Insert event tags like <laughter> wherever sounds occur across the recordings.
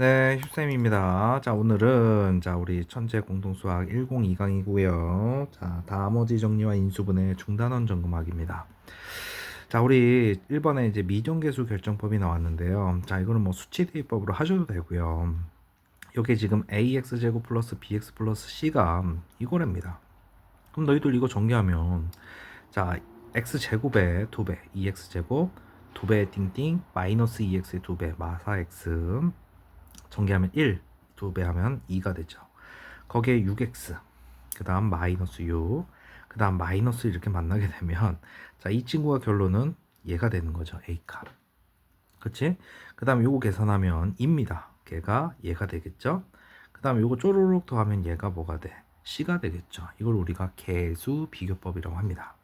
네, 휴쌤입니다. 자, 오늘은 자, 우리 천재 공동 수학 102강이고요. 자, 나머지 정리와 인수분해 중단원 점검학입니다. 자, 우리 1번에 이제 미정계수 결정법이 나왔는데요. 자, 이거는 뭐 수치 대입법으로 하셔도 되고요. 여기 지금 ax 제곱 플러스 bx 플러스 c가 이거랍니다. 그럼 너희들 이거 전개하면 자, x 제곱에 2배, 2x 제곱 2배 띵띵 마이너스 2x의 2배 마사 x 전개하면 1, 2배 하면 2가 되죠. 거기에 6x, 그 다음 마이너스 6, 그 다음 마이너스 이렇게 만나게 되면 자, 이 친구가 결론은 얘가 되는 거죠. A값. 그치? 그 다음 요거 계산하면 입니다. 걔가 얘가 되겠죠? 그 다음 요거 쪼르륵 더하면 얘가 뭐가 돼? C가 되겠죠. 이걸 우리가 개수 비교법이라고 합니다.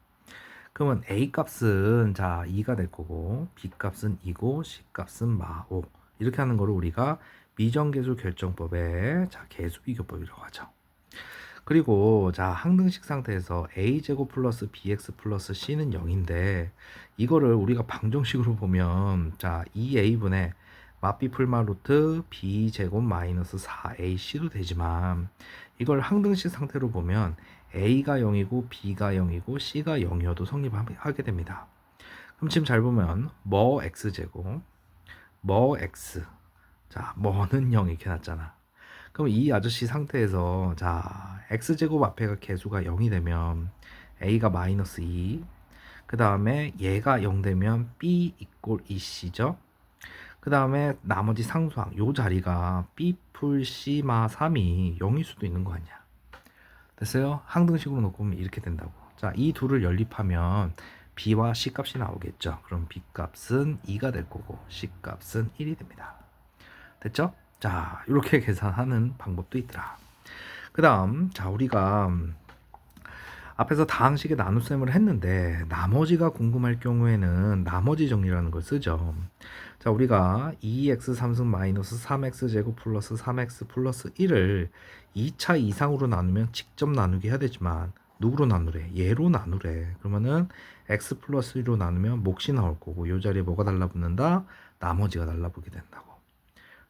그러면 A 값은 자 2가 될 거고 B 값은 2고 C 값은 마 5 이렇게 하는 거를 우리가 미정계수 결정법의 자 계수 비교법이라고 하죠. 그리고 자 항등식 상태에서 a 제곱 플러스 bx 플러스 c는 0인데 이거를 우리가 방정식으로 보면 자 2a분의 마비 풀마 루트 b 제곱 마이너스 4ac도 되지만 이걸 항등식 상태로 보면 a가 0이고 b가 0이고 c가 0이어도 성립하게 됩니다. 그럼 지금 잘 보면 뭐 x 제곱 뭐 x 자, 뭐는 0 이렇게 났잖아. 그럼 이 아저씨 상태에서 자, x제곱 앞에가 개수가 0이 되면 a가 마이너스 2, 그 다음에 얘가 0 되면 b 이꼴 2c죠. 그 다음에 나머지 상수항, 요 자리가 b 풀 c 마 3이 0일 수도 있는 거 아니야. 됐어요? 항등식으로 놓고 보면 이렇게 된다고. 자, 이 둘을 연립하면 b와 c 값이 나오겠죠. 그럼 b 값은 2가 될 거고 c 값은 1이 됩니다. 됐죠? 자, 이렇게 계산하는 방법도 있더라. 그 다음, 자, 우리가 앞에서 다항식의 나눗셈을 했는데 나머지가 궁금할 경우에는 나머지 정리라는 걸 쓰죠. 자, 우리가 2x 3승 마이너스 3x 제곱 플러스 3x 플러스 1을 2차 이상으로 나누면 직접 나누게 해야 되지만 누구로 나누래? 얘로 나누래. 그러면은 x 플러스 1로 나누면 몫이 나올 거고 이 자리에 뭐가 달라붙는다? 나머지가 달라붙게 된다고.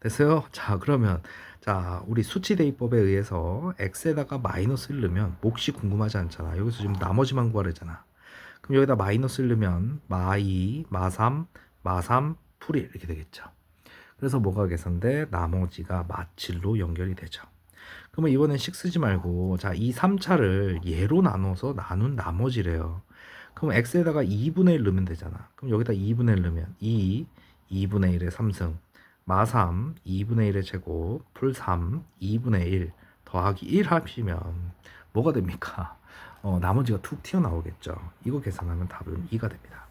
됐어요? 자, 그러면 자, 우리 수치 대입법에 의해서 x에다가 마이너스를 넣으면 몫이 궁금하지 않잖아. 여기서 지금 나머지만 구하래잖아. 그럼 여기다 마이너스를 넣으면 마2, 마3, 마3, 풀이 이렇게 되겠죠. 그래서 뭐가 계산돼? 나머지가 마7로 연결이 되죠. 그러면 이번엔 식 쓰지 말고 자, 이 3차를 예로 나눠서 나눈 나머지래요. 그럼 x에다가 2분의 1 넣으면 되잖아. 그럼 여기다 2분의 1 넣으면 2, 2분의 1의 3승, 마3 2분의 1의 제곱 풀3 2분의 1 더하기 1 합치면 뭐가 됩니까? 어, 나머지가 툭 튀어나오겠죠. 이거 계산하면 답은 2가 됩니다.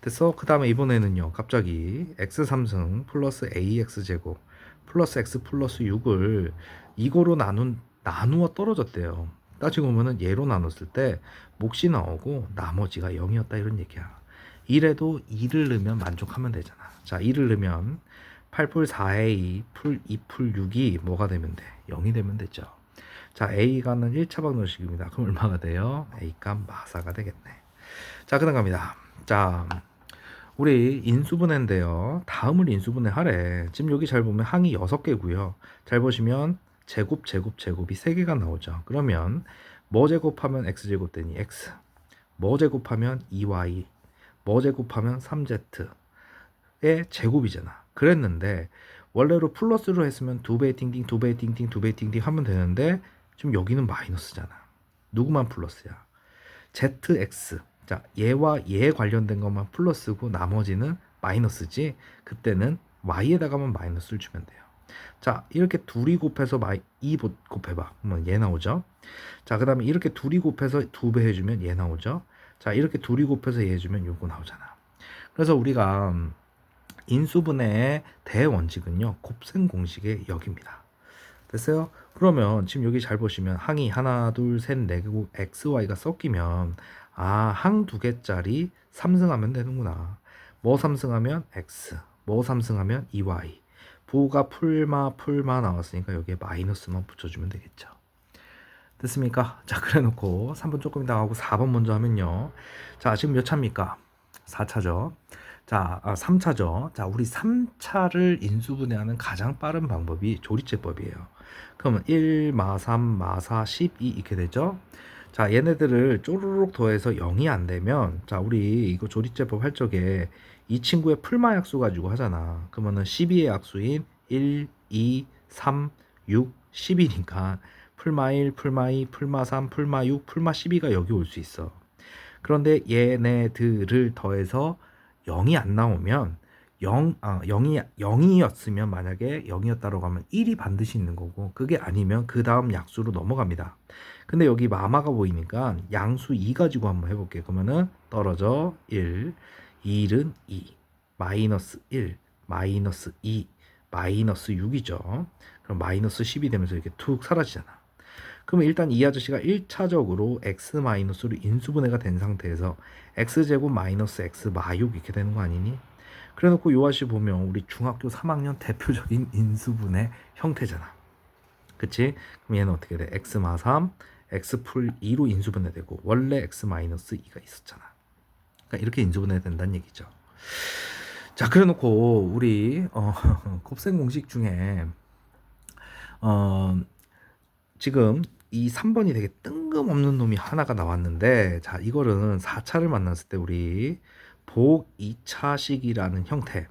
됐어? 그 다음에 이번에는요. 갑자기 x3승 플러스 ax 제곱 플러스 x 플러스 6을 이거로 나눈 나누어 떨어졌대요. 따지고 보면은 얘로 나눴을 때 몫이 나오고 나머지가 0이었다 이런 얘기야. 이래도 2를 넣으면 만족하면 되잖아. 자, 2를 넣으면 8풀 4에 2, 풀 2풀 6이 뭐가 되면 돼? 0이 되면 되죠. 자, A가는 1차 방정식입니다. 그럼 얼마가 돼요? A값 마사가 되겠네. 자, 그 다음 갑니다. 자, 우리 인수분해인데요. 다음을 인수분해 하래. 지금 여기 잘 보면 항이 6개고요. 잘 보시면 제곱, 제곱, 제곱이 3개가 나오죠. 그러면 뭐 제곱하면 x제곱 되니 x. 뭐 제곱하면 2y. 뭐 제곱하면 3z의 제곱이잖아. 그랬는데 원래로 플러스로 했으면 두 배 띵띵 두 배 띵띵 두 배 띵띵 하면 되는데 지금 여기는 마이너스잖아. 누구만 플러스야? ZX. 자, 얘와 얘 관련된 것만 플러스고 나머지는 마이너스지. 그때는 y에다가만 마이너스를 주면 돼요. 자, 이렇게 둘이 곱해서 마이 2 곱해 봐. 그러면 얘 나오죠. 자, 그 다음에 이렇게 둘이 곱해서 두 배 해 주면 얘 나오죠. 자, 이렇게 둘이 곱해서 얘 해 주면 요거 나오잖아. 그래서 우리가 인수분해의 대원칙은요. 곱셈 공식의 역입니다. 됐어요? 그러면 지금 여기 잘 보시면 항이 하나, 둘, 셋, 네 개고 x, y가 섞이면 아, 항 두 개짜리 3승하면 되는구나. 뭐 3승하면 x, 뭐 3승하면 2y. 부가 풀마 풀마 나왔으니까 여기에 마이너스만 붙여주면 되겠죠. 됐습니까? 자, 그래 놓고 3번 조금 이따 하고 4번 먼저 하면요. 자, 지금 몇 차입니까? 4차죠. 자, 아, 3차죠. 자, 우리 3차를 인수분해하는 가장 빠른 방법이 조리제법이에요. 그러면 1, 마 3, 마 4, 12 이렇게 되죠. 자, 얘네들을 쪼르륵 더해서 0이 안 되면 자, 우리 이거 조리제법 할 적에 이 친구의 풀마 약수 가지고 하잖아. 그러면은 12의 약수인 1, 2, 3, 6, 10이니까 풀마 1, 풀마 2, 풀마 3, 풀마 6, 풀마 12가 여기 올 수 있어. 그런데 얘네들을 더해서 0이 안 나오면 0, 아, 0이, 0이었으면 만약에 0이었다고 하면 1이 반드시 있는 거고 그게 아니면 그 다음 약수로 넘어갑니다. 근데 여기 마마가 보이니까 양수 2 가지고 한번 해볼게요. 그러면은 떨어져 1, 2은 2, 마이너스 1, 마이너스 2, 마이너스 6이죠. 그럼 마이너스 10이 되면서 이렇게 툭 사라지잖아. 그러면 일단 이 아저씨가 1차적으로 x 마이너스로 인수분해가 된 상태에서 x제곱 마이너스 x 마육 이렇게 되는 거 아니니? 그래 놓고 요 아저씨 보면 우리 중학교 3학년 대표적인 <laughs> 인수분해 형태잖아. 그치? 그럼 얘는 어떻게 돼? x 마 3, x 풀 2로 인수분해되고 원래 x 마이너스 2가 있었잖아. 그러니까 이렇게 인수분해 된다는 얘기죠. 자, 그래 놓고 우리 어, <laughs> 곱셈 공식 중에 어, 지금 이 3번이 되게 뜬금없는 놈이 하나가 나왔는데 자 이거는 4차를 만났을 때 우리 복 2차식이라는 형태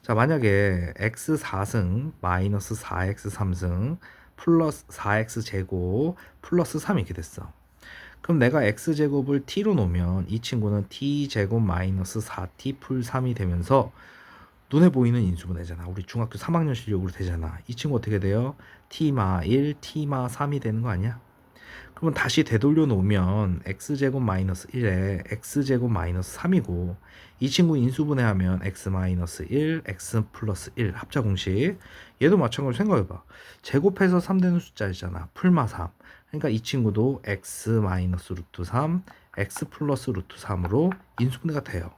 자 만약에 x 4승 마이너스 4x 3승 플러스 4x 제곱 플러스 3 이렇게 됐어 그럼 내가 x 제곱을 t로 놓으면 이 친구는 t 제곱 마이너스 4t 풀 3이 되면서 눈에 보이는 인수분해잖아. 우리 중학교 3학년 실력으로 되잖아. 이 친구 어떻게 돼요? T마 1, t마 3이 되는 거 아니야? 그러면 다시 되돌려 놓으면 x제곱 마이너스 1에 x제곱 마이너스 3이고 이 친구 인수분해하면 x 마이너스 1, x 플러스 1 합자 공식. 얘도 마찬가지로 생각해봐. 제곱해서 3 되는 숫자이잖아. 풀마 3 그러니까 이 친구도 x 마이너스 루트 3, x 플러스 루트 3으로 인수분해가 돼요.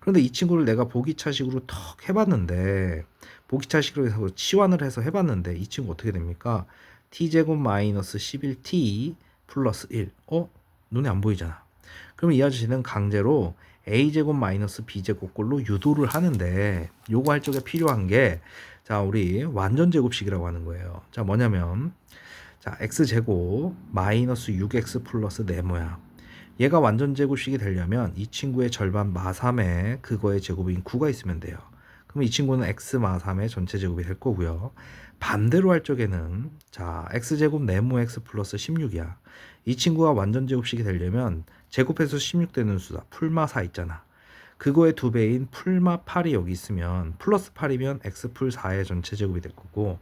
그런데 이 친구를 내가 보기차식으로 턱 해봤는데 보기차식으로 해서 치환을 해서 해봤는데 이 친구 어떻게 됩니까? t제곱 마이너스 11t 플러스 1. 어? 눈에 안 보이잖아. 그럼 이 아저씨는 강제로 a제곱 마이너스 b제곱 꼴로 유도를 하는데 요거 할 적에 필요한 게 자, 우리 완전 제곱식이라고 하는 거예요. 자, 뭐냐면 자, x제곱 마이너스 6x 플러스 네모야. 얘가 완전 제곱식이 되려면 이 친구의 절반 마3에 그거의 제곱인 9가 있으면 돼요. 그럼 이 친구는 x 마 3의 전체 제곱이 될 거고요. 반대로 할 적에는 자 x제곱 네모 x 플러스 16이야. 이 친구가 완전 제곱식이 되려면 제곱해서 16 되는 수다. 풀마 4 있잖아. 그거의 두 배인 풀마 8이 여기 있으면 플러스 8이면 x 풀 4의 전체 제곱이 될 거고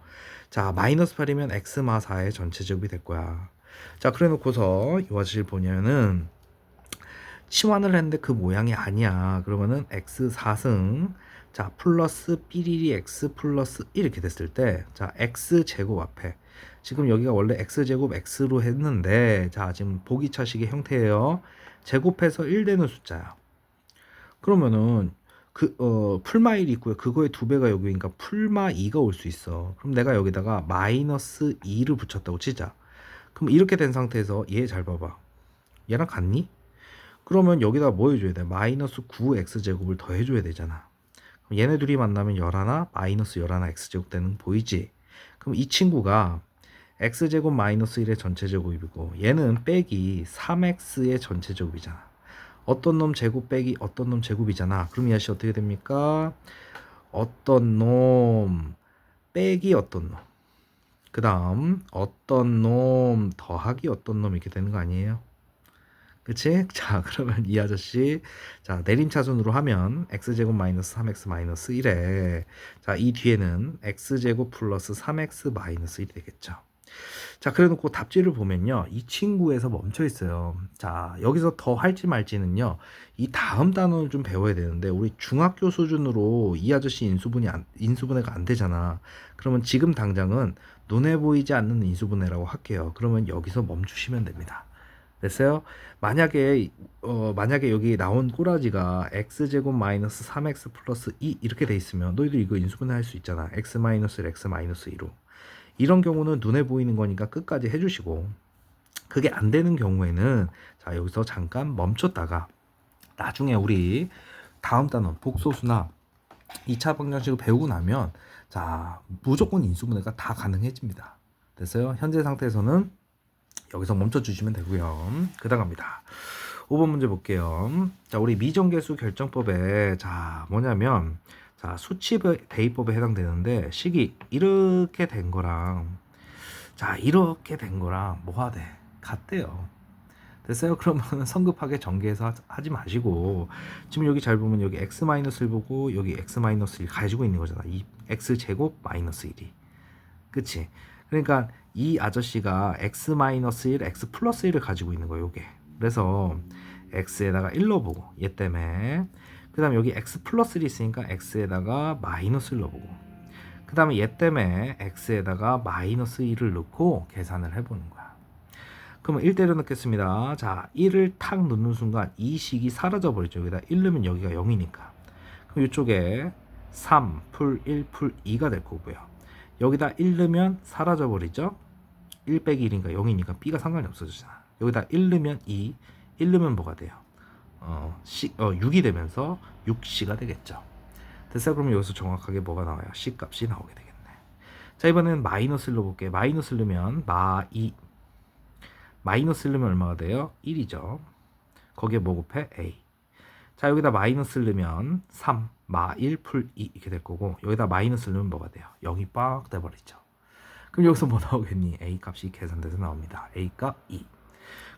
자 마이너스 8이면 x 마 4의 전체 제곱이 될 거야. 자 그래 놓고서 이 아저씨를 보냐면은 치환을 했는데 그 모양이 아니야. 그러면은 x 4승 자 플러스 삐리리 x 플러스 1 이렇게 됐을 때 자 x 제곱 앞에 지금 여기가 원래 x 제곱 x로 했는데 자 지금 보기차식의 형태예요. 제곱해서 1 되는 숫자야. 그러면은 그 어 풀마 1이 있고요. 그거의 두 배가 여기니까 풀마 2가 올 수 있어. 그럼 내가 여기다가 마이너스 2를 붙였다고 치자. 그럼 이렇게 된 상태에서 얘 잘 봐봐. 얘랑 같니? 그러면 여기다 뭐 해줘야 돼? 마이너스 9x제곱을 더 해줘야 되잖아. 얘네 둘이 만나면 11, 마이너스 11 x제곱 되는 거 보이지? 그럼 이 친구가 x제곱 마이너스 1의 전체제곱이고 얘는 빼기 3x의 전체제곱이잖아. 어떤 놈 제곱 빼기 어떤 놈 제곱이잖아. 그럼 이 아저씨 어떻게 됩니까? 어떤 놈 빼기 어떤 놈. 그 다음 어떤 놈 더하기 어떤 놈 이렇게 되는 거 아니에요? 그치? <laughs> 자, 그러면 이 아저씨, 자, 내림차순으로 하면 x제곱 마이너스 3x 마이너스 1에, 자, 이 뒤에는 x제곱 플러스 3x 마이너스 1이 되겠죠. 자, 그래 놓고 답지를 보면요. 이 친구에서 멈춰 있어요. 자, 여기서 더 할지 말지는요. 이 다음 단어를 좀 배워야 되는데, 우리 중학교 수준으로 이 아저씨 인수분이 안, 인수분해가 안 되잖아. 그러면 지금 당장은 눈에 보이지 않는 인수분해라고 할게요. 그러면 여기서 멈추시면 됩니다. 됐어요? 만약에 어 만약에 여기 나온 꼬라지가 x 제곱 마이너스 3x 플러스 2 이렇게 돼 있으면 너희들 이거 인수분해 할 수 있잖아. x 마이너스 x 마이너스 2로. 이런 경우는 눈에 보이는 거니까 끝까지 해주시고 그게 안 되는 경우에는 자 여기서 잠깐 멈췄다가 나중에 우리 다음 단원 복소수나 2차 방정식을 배우고 나면 자 무조건 인수분해가 다 가능해집니다. 됐어요? 현재 상태에서는 여기서 멈춰 주시면 되고요. 그 다음 갑니다. 5번 문제 볼게요. 자, 우리 미정계수 결정법에 자, 뭐냐면 자, 수치 대입법에 해당되는데 식이 이렇게 된 거랑 자, 이렇게 된 거랑 뭐가 돼? 같대요. 됐어요? <laughs> 그러면 성급하게 전개해서 하지 마시고 지금 여기 잘 보면 여기 x-1 보고 여기 x-1 가지고 있는 거잖아. 이 x-제곱 마이너스 1이. 그치? 그러니까 이 아저씨가 x-1, x 플러스 1을 가지고 있는 거예요. 요게. 그래서 x에다가 1 넣어보고 얘 때문에 그 다음에 여기 x 플러스 1이 있으니까 x에다가 마이너스 1 넣어보고 그 다음에 얘 때문에 x에다가 마이너스 1을 넣고 계산을 해보는 거야. 그러면 1 때려 넣겠습니다. 자, 1을 탁 넣는 순간 이 식이 사라져 버리죠. 여기다 1 넣으면 여기가 0이니까. 그럼 이쪽에 3, 풀 1, 풀 2가 될 거고요. 여기다 1 넣으면 사라져 버리죠. 1 빼기 1이니까 0이니까 b가 상관이 없어지잖아. 여기다 1 넣으면 2, 1 넣으면 뭐가 돼요? 어, 시, 어 6이 되면서 6c가 되겠죠. 됐어요? 그러면 여기서 정확하게 뭐가 나와요? c 값이 나오게 되겠네. 자, 이번에는 마이너스를 넣어볼게요. 마이너스를 넣으면 마 2 마이너스를 넣으면 얼마가 돼요? 1이죠. 거기에 뭐 곱해? a. 자, 여기다 마이너스를 넣으면 3, 마 1, 풀 2 이렇게 될 거고 여기다 마이너스를 넣으면 뭐가 돼요? 0이 빡 돼버리죠. 그럼 여기서 뭐 나오겠니? a 값이 계산돼서 나옵니다. a 값 2.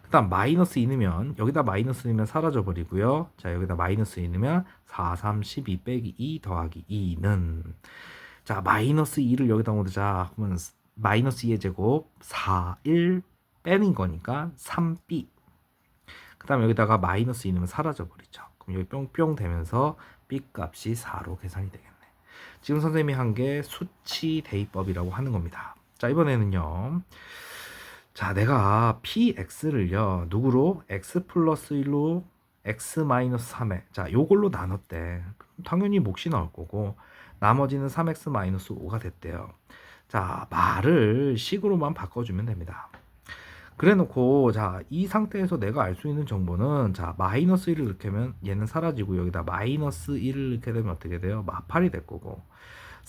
그 다음 마이너스 2 넣으면 여기다 마이너스 넣으면 사라져 버리고요. 자 여기다 마이너스 2 넣으면 4, 3, 12 빼기 2 더하기 2는 자 마이너스 2를 여기다 넣자 그러면 마이너스 2의 제곱 4, 1 빼는 거니까 3b 그 다음 여기다가 마이너스 2 넣으면 사라져 버리죠. 그럼 여기 뿅뿅 되면서 b 값이 4로 계산이 되겠네. 지금 선생님이 한 게 수치 대입법이라고 하는 겁니다. 자 이번에는요. 자, 내가 px를요. 누구로? x 플러스 1로 x 마이너스 3에 자, 요걸로 나눴대. 당연히 몫이 나올 거고 나머지는 3x 마이너스 5가 됐대요. 자, 말을 식으로만 바꿔주면 됩니다. 그래 놓고 자, 이 상태에서 내가 알 수 있는 정보는 자, 마이너스 1을 넣게 얘는 사라지고 여기다 마이너스 1을 넣게 되면 어떻게 돼요? 마팔이 될 거고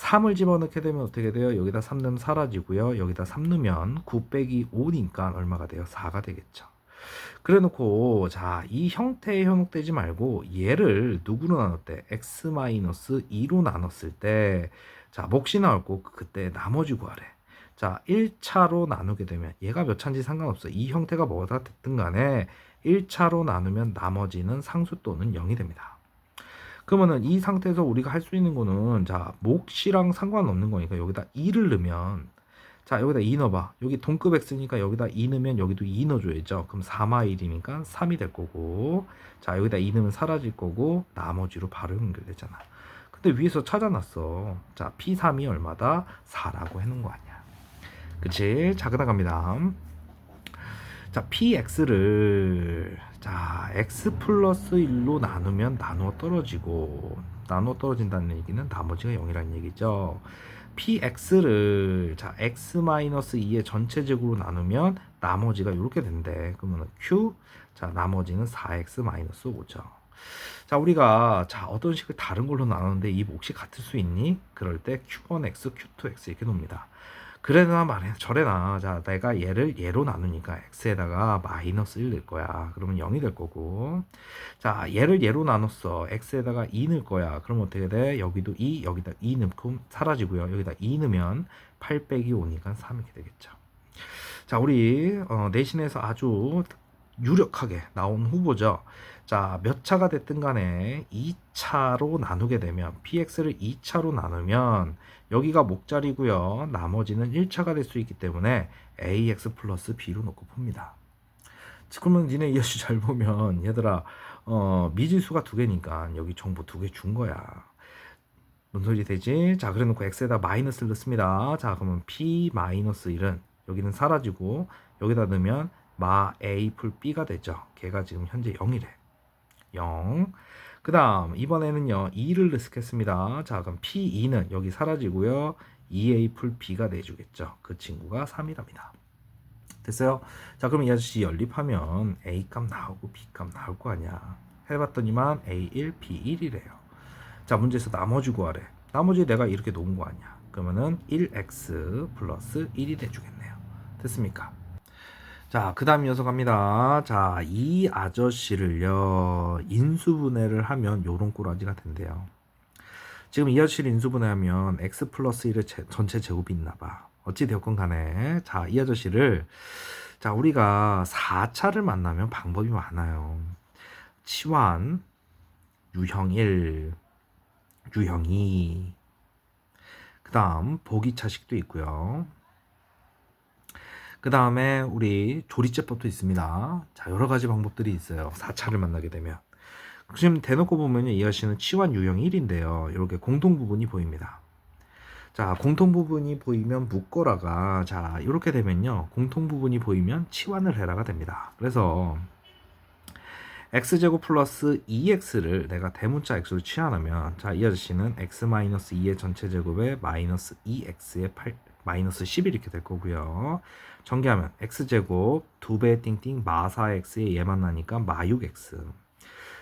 3을 집어넣게 되면 어떻게 돼요? 여기다 3 넣으면 사라지고요. 여기다 3 넣으면 9 빼기 5니까 얼마가 돼요? 4가 되겠죠. 그래 놓고 자, 이 형태에 현혹되지 말고 얘를 누구로 나눴대? x-2로 나눴을 때 자, 몫이 나올 거 그때 나머지 구하래. 자, 1차로 나누게 되면 얘가 몇 차인지 상관없어. 이 형태가 뭐가 됐든 간에 1차로 나누면 나머지는 상수 또는 0이 됩니다. 그러면은 이 상태에서 우리가 할 수 있는 거는 자 몫이랑 상관없는 거니까 여기다 2를 넣으면 자 여기다 2 넣어봐. 여기 동급 x니까 여기다 2 넣으면 여기도 2 넣어줘야죠. 그럼 4마 1이니까 3이 될 거고 자 여기다 2 넣으면 사라질 거고 나머지로 바로 연결되잖아. 근데 위에서 찾아놨어. 자 p3이 얼마다? 4라고 해놓은 거 아니야. 그치? 자 그다음 갑니다. 자 px를 자 x 플러스 1로 나누면 나누어 떨어지고 나누어 떨어진다는 얘기는 나머지가 0이라는 얘기죠. px를 자 x 마이너스 2의 전체적으로 나누면 나머지가 이렇게 된대. 그러면 q 자 나머지는 4x 마이너스 5죠. 자 우리가 자 어떤 식을 다른 걸로 나누는데 이 몫이 같을 수 있니? 그럴 때 q1x, q2x 이렇게 놉니다 그래나 말해 저래나. 자 내가 얘를 얘로 나누니까 x에다가 마이너스 1 넣을 거야. 그러면 0이 될 거고. 자 얘를 얘로 나눴어. x에다가 2 넣을 거야. 그럼 어떻게 돼? 여기도 2 여기다 2 넣고 사라지고요. 여기다 2 넣으면 8 빼기 5니까 3 이렇게 되겠죠. 자 우리 어, 내신에서 아주 유력하게 나온 후보죠. 자, 몇 차가 됐든 간에 2차로 나누게 되면 px를 2차로 나누면 여기가 목자리고요. 나머지는 1차가 될 수 있기 때문에 ax 플러스 b로 놓고 풉니다. 그러면 니네 이 아저씨 잘 보면 얘들아 어, 미지수가 두 개니까 여기 정보 두 개 준 거야. 뭔 소리 되지? 자, 그래 놓고 x에다 마이너스를 넣습니다. 자, 그러면 p 마이너스 1은 여기는 사라지고 여기다 넣으면 마 a 풀 b가 되죠. 걔가 지금 현재 0이래. 0. 그 다음 이번에는요 2를 넣겠습니다. 자 그럼 P2는 여기 사라지고요. 2A 풀 B가 내주겠죠. 그 친구가 3이랍니다. 됐어요? 자 그럼 이 아저씨 연립하면 A 값 나오고 B 값 나올 거 아니야. 해봤더니만 A1, B1이래요. 자 문제에서 나머지 구하래. 나머지 내가 이렇게 놓은 거 아니야. 그러면은 1x 플러스 1이 돼주겠네요. 됐습니까? 자, 그 다음 이어서 갑니다. 자, 이 아저씨를요, 인수분해를 하면 요런 꼬라지가 된대요. 지금 이 아저씨를 인수분해하면 x 플러스 1의 제- 전체 제곱이 있나 봐. 어찌되었건 간에. 자, 이 아저씨를, 자, 우리가 4차를 만나면 방법이 많아요. 치환, 유형 1, 유형 2, 그 다음 보기차식도 있고요. 그 다음에 우리 조리제법도 있습니다. 자, 여러 가지 방법들이 있어요. 4차를 만나게 되면. 지금 대놓고 보면 이 아저씨는 치환 유형 1인데요. 이렇게 공통 부분이 보입니다. 자, 공통 부분이 보이면 묶어라가 자, 이렇게 되면요. 공통 부분이 보이면 치환을 해라가 됩니다. 그래서 x제곱 플러스 2x를 내가 대문자 x로 치환하면 자, 이 아저씨는 x 마이너스 2의 전체 제곱에 마이너스 2x의 8 마이너스 10 이렇게 될 거고요. 전개하면 x제곱 2배 띵띵 마 4x에 얘 만나니까 마 6x.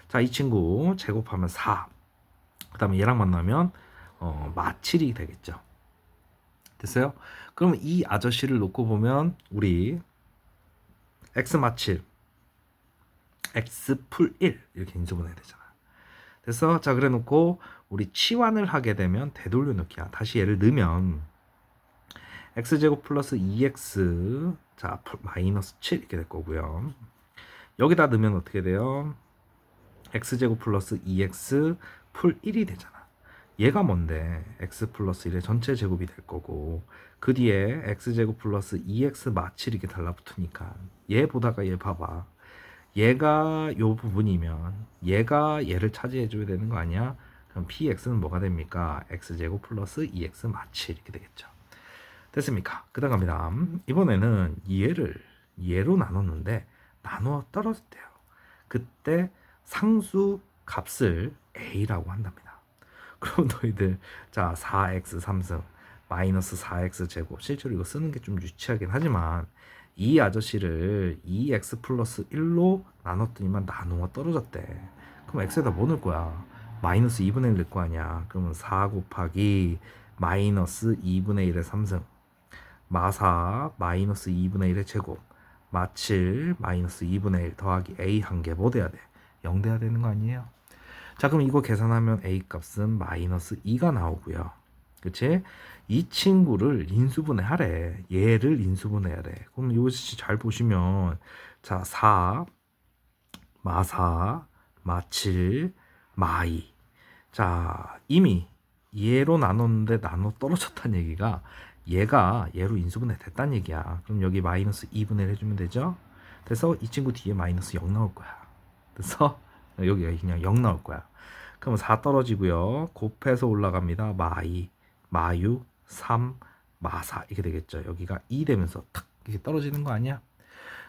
자, 이 친구 제곱하면 4. 그다음에 얘랑 만나면 어, 마 7이 되겠죠. 됐어요? 그럼 이 아저씨를 놓고 보면 우리 x 마 7, x 풀 1 이렇게 인수분해야 되잖아. 됐어? 자, 그래 놓고 우리 치환을 하게 되면 되돌려 놓기야. 다시 얘를 넣으면 x제곱 플러스 2x 자 플- 마이너스 7 이렇게 될 거고요. 여기다 넣으면 어떻게 돼요? x제곱 플러스 2x 풀 1이 되잖아. 얘가 뭔데? x 플러스 1의 전체 제곱이 될 거고 그 뒤에 x제곱 플러스 2x 마7 이렇게 달라붙으니까 얘 보다가 얘 봐봐. 얘가 요 부분이면 얘가 얘를 차지해 줘야 되는 거 아니야? 그럼 px는 뭐가 됩니까? x제곱 플러스 2x 마7 이렇게 되겠죠. 됐습니까? 그 다음 갑니다. 이번에는 얘를 얘로 나눴는데 나누어 떨어졌대요. 그때 상수 값을 a라고 한답니다. 그럼 너희들 자 4x 3승 마이너스 4x 제곱 실제로 이거 쓰는 게 좀 유치하긴 하지만 이 아저씨를 2x 플러스 1로 나눴더니만 나누어 떨어졌대. 그럼 x에다 뭐 넣을 거야? 마이너스 2분의 1 넣을 거 아니야. 그러면 4 곱하기 마이너스 2분의 1의 3승 마4 마이너스 2분의 1의 제곱 마7 마이너스 2분의 1 더하기 a 한 개 뭐 돼야 돼? 0 돼야 되는 거 아니에요? 자 그럼 이거 계산하면 a 값은 마이너스 2가 나오고요 그치? 이 친구를 인수분해 하래 얘를 인수분해 하래 그럼 이거 잘 보시면 자 4, 마4, 마7, 마2 자 이미 얘로 나눴는데 나눠 떨어졌다는 얘기가 얘가 얘로 인수분해 됐다는 얘기야. 그럼 여기 마이너스 2분의 1 해주면 되죠? 그래서 이 친구 뒤에 마이너스 0 나올 거야. 그래서 <laughs> 여기 그냥 0 나올 거야. 그럼 4 떨어지고요. 곱해서 올라갑니다. 마2, 마6, 3, 마4 이렇게 되겠죠. 여기가 2 되면서 탁 이렇게 떨어지는 거 아니야?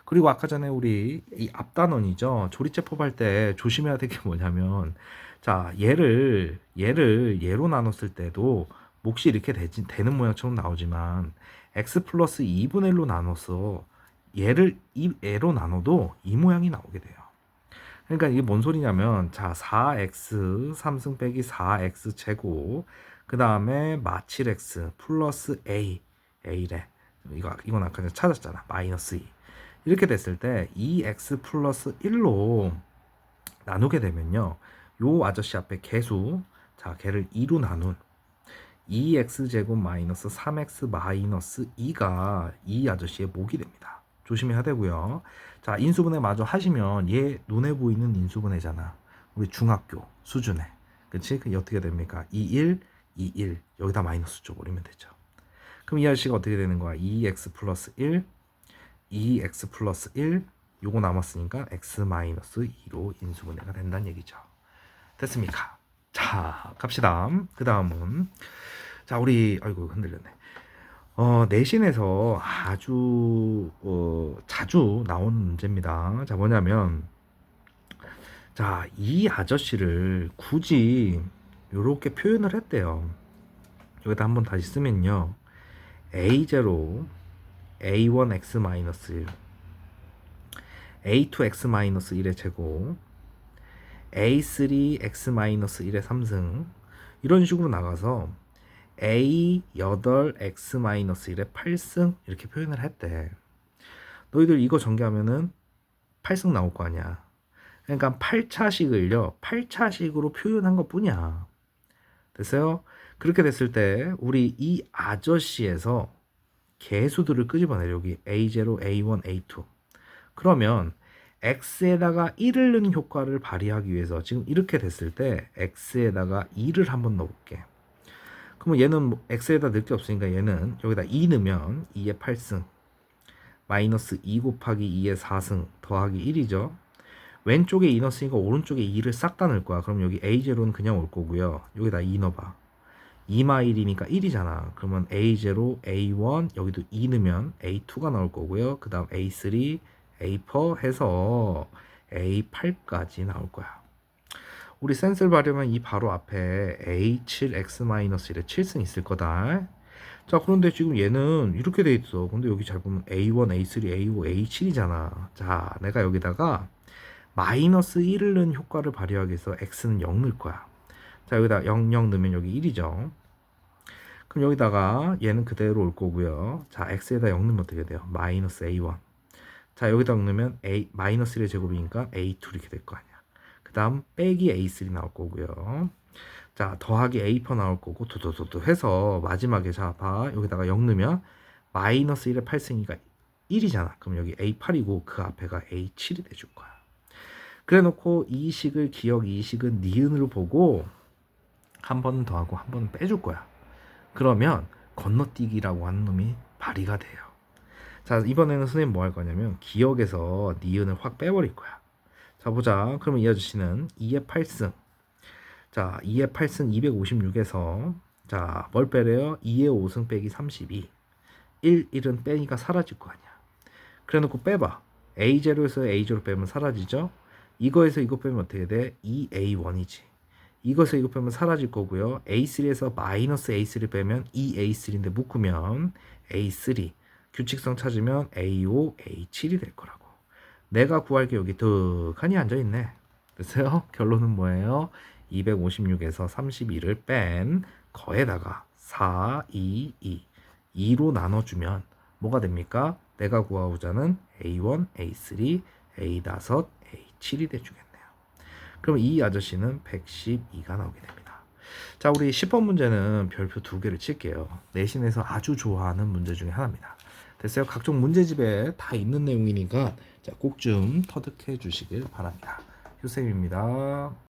그리고 아까 전에 우리 이 앞단원이죠. 조리제법 할 때 조심해야 될 게 뭐냐면 자 얘를 얘를 얘로 나눴을 때도 몫이 이렇게 되지, 되는 모양처럼 나오지만 x 플러스 2분의 1로 나눠서 얘를 이 애로 나눠도 이 모양이 나오게 돼요. 그러니까 이게 뭔 소리냐면 자 4x 3승 빼기 4x 제곱 그 다음에 마 7x 플러스 a a래. 이거 이건 아까 찾았잖아. 마이너스 2 이렇게 됐을 때 2x 플러스 1로 나누게 되면요. 요 아저씨 앞에 개수 자 걔를 2로 나눈 2x제곱 마이너스 3x 마이너스 2가 이 아저씨의 목이 됩니다. 조심해야 되고요. 자, 인수분해 마저 하시면 얘 눈에 보이는 인수분해잖아. 우리 중학교 수준에. 그치? 그게 어떻게 됩니까? 21, 21. 여기다 마이너스 쪽 올리면 되죠. 그럼 이 아저씨가 어떻게 되는 거야? 2x 플러스 1, 2x 플러스 1. 요거 남았으니까 x 마이너스 2로 인수분해가 된다는 얘기죠. 됐습니까? 자, 갑시다. 그 다음은 자, 우리 아이고 흔들렸네. 어, 내신에서 아주 어, 자주 나오는 문제입니다. 자, 뭐냐면 자, 이 아저씨를 굳이 이렇게 표현을 했대요. 여기다 한번 다시 쓰면요. a0 a1x-1 a2x-1의 제곱 A3 X-1의 3승 이런 식으로 나가서 A 8 X-1의 8승 이렇게 표현을 했대. 너희들 이거 전개하면은 8승 나올 거 아니야. 그러니까 8차식을요. 8차식으로 표현한 것 뿐이야. 됐어요? 그렇게 됐을 때 우리 이 아저씨에서 개수들을 끄집어내 여기 A0, A1, A2. 그러면 x에다가 1을 넣는 효과를 발휘하기 위해서 지금 이렇게 됐을 때 x에다가 2를 한번 넣어볼게. 그러면 얘는 뭐 x에다 넣을 게 없으니까 얘는 여기다 2 넣으면 2의 8승 마이너스 2 곱하기 2의 4승 더하기 1이죠. 왼쪽에 2 넣었으니까 오른쪽에 2를 싹 다 넣을 거야. 그럼 여기 A0는 그냥 올 거고요. 여기다 2 넣어봐. 2마 1이니까 1이잖아. 그러면 A0, A1 여기도 2 넣으면 A2가 나올 거고요. 그 다음 A3, A4 해서 A8까지 나올 거야. 우리 센스를 발휘하면 이 바로 앞에 A7X-1의 7승 있을 거다. 자, 그런데 지금 얘는 이렇게 돼 있어. 근데 여기 잘 보면 A1, A3, A5, A7이잖아. 자, 내가 여기다가 마이너스 1을 넣은 효과를 발휘하기 위해서 X는 0 넣을 거야. 자, 여기다 0, 0 넣으면 여기 1이죠. 그럼 여기다가 얘는 그대로 올 거고요. 자, x에다 0 넣으면 어떻게 돼요? 마이너스 a1. 자, 여기다 넣으면 a 마이너스 1의 제곱이니까 a2 이렇게 될 거 아니야. 그 다음 빼기 a3 나올 거고요. 자, 더하기 a4 나올 거고 도도도도 해서 마지막에 자, 봐. 여기다가 0 넣으면 마이너스 1의 8승이니까 1이잖아. 그럼 여기 a8이고 그 앞에가 a7이 돼줄 거야. 그래 놓고 이 식을 기억 이 식은 니은으로 보고 한 번은 더하고 한 번은 빼줄 거야. 그러면 건너뛰기라고 하는 놈이 발휘가 돼요. 자, 이번에는 선생님 뭐 할 거냐면 기억에서 니은을 확 빼버릴 거야. 자, 보자. 그러면 이 아저씨는 2의 8승. 자, 2의 8승 256에서 자, 뭘 빼래요? 2의 5승 빼기 32. 1, 1은 빼니까 사라질 거 아니야. 그래 놓고 빼봐. A0에서 A0 빼면 사라지죠? 이거에서 이거 빼면 어떻게 돼? 2A1이지. 이것을 이거 빼면 사라질 거고요. A3에서 마이너스 A3 빼면 2A3인데 묶으면 A3 규칙성 찾으면 A5, A7이 될 거라고. 내가 구할 게 여기 득하니 앉아 있네. 됐어요? 결론은 뭐예요? 256에서 32를 뺀 거에다가 4, 2, 2 2로 나눠주면 뭐가 됩니까? 내가 구하고자 는 A1, A3, A5, A7이 돼주겠네요. 그럼 이 아저씨는 112가 나오게 됩니다. 자, 우리 10번 문제는 별표 두 개를 칠게요. 내신에서 아주 좋아하는 문제 중에 하나입니다. 됐어요? 각종 문제집에 다 있는 내용이니까 꼭 좀 터득해 주시길 바랍니다. 효쌤입니다.